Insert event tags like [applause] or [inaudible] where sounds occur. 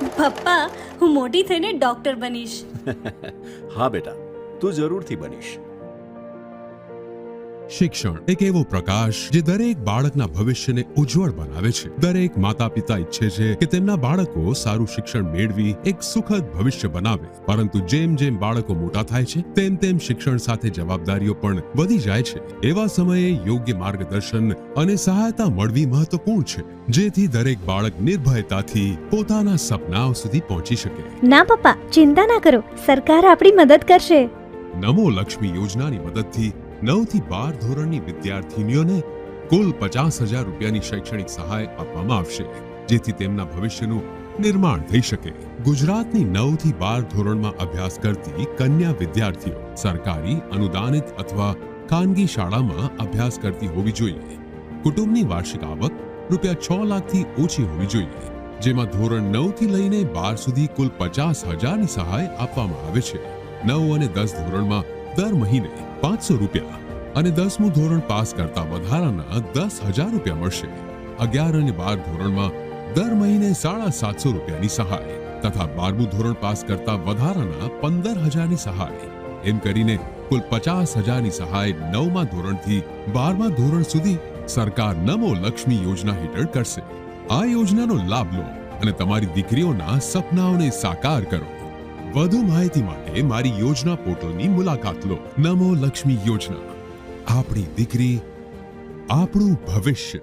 પપ્પા હું મોટી થઈને ડોક્ટર બનીશ. [laughs] હા બેટા તું જરૂરથી બનીશ. શિક્ષણ એક એવો પ્રકાશ જે દરેક બાળકના ભવિષ્યને ઉજ્જવળ બનાવે છે. દરેક માતા પિતા ઈચ્છે છે કે તેમના બાળકો સારું શિક્ષણ મેળવી એક સુખદ ભવિષ્ય બનાવે. પરંતુ જેમ જેમ બાળકો મોટા થાય છે તેમ તેમ શિક્ષણ સાથે જવાબદારીઓ પણ વધી જાય છે. એવા સમયે યોગ્ય માર્ગદર્શન અને સહાયતા મળવી મહત્વપૂર્ણ છે જેથી દરેક બાળક નિર્ભયતાથી પોતાના સપનાઓ સુધી પહોંચી શકે. ના પપ્પા ચિંતા ના કરો. સરકાર આપણી મદદ કરશે. નમો લક્ષ્મી યોજનાની મદદથી નવથી બાર ધોરણની વિદ્યાર્થીનીઓને કુલ પચાસ હજાર રૂપિયાની શૈક્ષણિક સહાય આપવામાં આવશે, જેથી તેમના ભવિષ્યનું નિર્માણ થઈ શકે. ગુજરાતની નવથી બાર ધોરણમાં અભ્યાસ કરતી કન્યા વિદ્યાર્થીઓ સરકારી, અનુદાનિત અથવા ખાનગી શાળામાં અભ્યાસ કરતી હોવી જોઈએ. કુટુંબની વાર્ષિક આવક રૂપિયા છ લાખથી ઓછી હોવી જોઈએ, જેમાં ધોરણ નવથી લઈને બાર સુધી કુલ પચાસ હજારની સહાય આપવામાં આવે છે. નવ અને દસ ધોરણમાં દર મહિને પાંચસો રૂપિયા અને દસમું ધોરણ પાસ કરતા વધારાના દસ હજાર રૂપિયા મળશે. અગિયાર અને બાર ધોરણમાં દર મહિને સાડા સાતસો રૂપિયાની સહાય તથા બારમું ધોરણ પાસ કરતા વધારાના પંદર હજારની સહાય. એમ કરીને કુલ પચાસ હજારની સહાય નવમા ધોરણથી બારમા ધોરણ સુધી સરકાર નમો લક્ષ્મી યોજના હેઠળ કરશે. આ યોજનાનો લાભ લો અને તમારી દીકરીઓના સપનાઓને સાકાર કરો. વધુ માહિતી માટે મારી યોજના પોર્ટલની મુલાકાત લો. નમો લક્ષ્મી યોજના. આપણી દીકરી આપણું ભવિષ્ય.